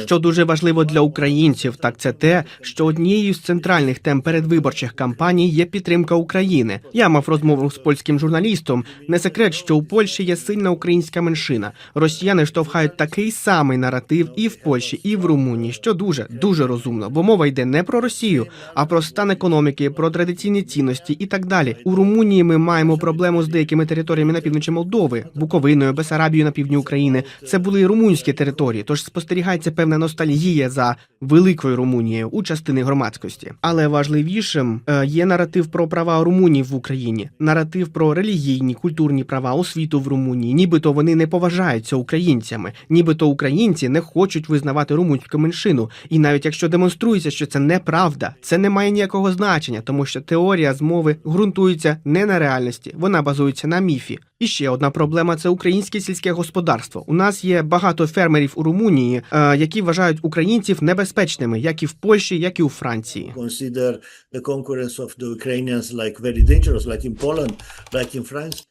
Що дуже важливо для українців, так це те, що однією з центральних тем передвиборчих кампаній є підтримка України. Я мав розмову з польським журналістом. Не секрет, що у Польщі є сильна українська меншина. Росіяни штовхають такий самий наратив і в Польщі, і в Румунії, що дуже дуже розумно, бо мова йде не про Росію, а про стан економіки, про традиційні цінності і так далі. У Румунії ми маємо проблему з деякими територіями на півночі Молдови, Буковиною, Бесарабією на півдні України. Це були румунські території, тож спостерігається певна ностальгія за великою Румунією у частини громадськості. Але важливішим е, є наратив про права румунів в Україні, наратив про релігійні, культурні права освіту в Румунії. Нібито вони не поважаються українцями, нібито українці не хочуть визнавати румунську меншину. І навіть якщо демонструється, що це неправда, це не має ніякого значення, тому що теорія змови ґрунтується не на реальності, вона базується на міфі. І ще одна проблема це українське сільське господарство. У нас є багато фермерів у Румунії, е, які вважають українців небезпечними, як і в Польщі, як і у Франції. Like in Poland, like in France.